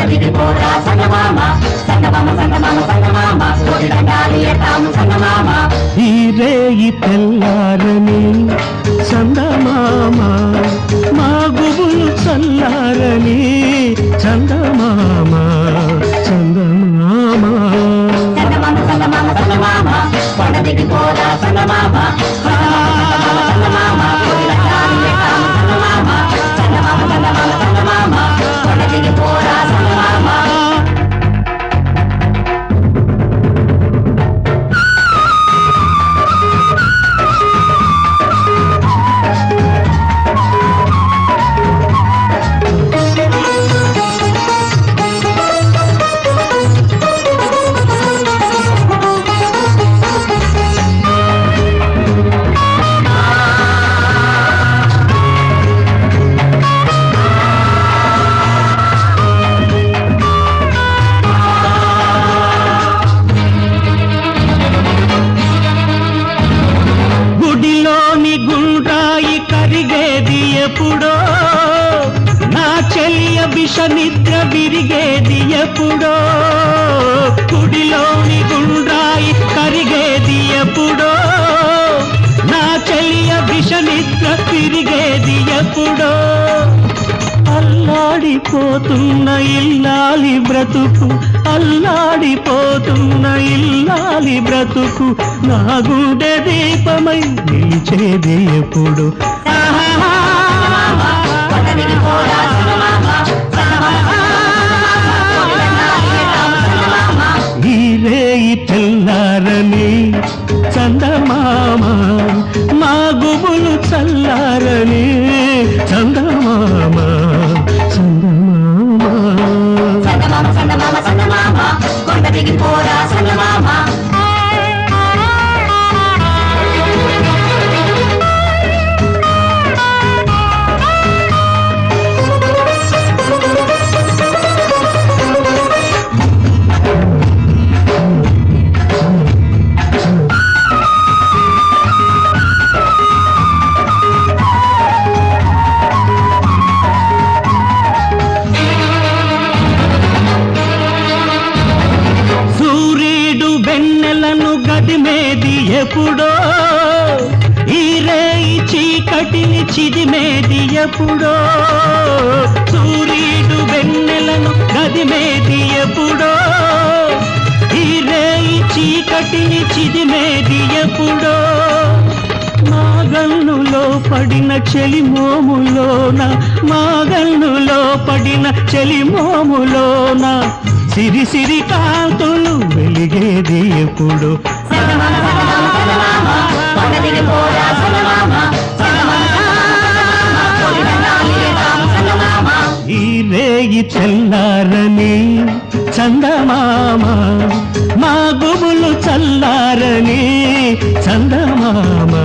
కదిలి పోరా సంగమామ సంగమామ సంగమామ సంగమామ తోడి దండాలు ఎత్తాము సంగమామ ఈ తెల్లారని చందమామ మా గుబులు చల్లారని చందమామ. ఎప్పుడో? నా చెలియ విష నిద్ర విరిగేది ఎప్పుడో? గుడిలోని గుండ్రాయి కరిగేది ఎప్పుడో? నా చెలియ విష నిద్ర విరిగేది ఎప్పుడో? అల్లాడిపోతున్న ఇల్లాలి బ్రతుకు అల్లాడిపోతున్న ఇల్లాలి బ్రతుకు. నా గుండె దీపమై నిలిచేది ఎప్పుడు? మా గుబులు చల్లారని చందమా నన్ను గదిమేది ఎప్పుడో? ఈ రేయి చీకటిని చిదిమేది ఎప్పుడో? సూర్యుడు వెన్నెలను గదిమేది ఎప్పుడో? ఈ రేయి చీకటిని చిదిమేది ఎప్పుడో? మా పడిన చెలిమోములోన మా గన్నులో పడిన చెలిమోములోన సిరి సిరి కాంతులు వెలిగేది ఎప్పుడు. ఈ రేగి చల్లారని చందమామ మా గుబులు చల్లారని చందమామా.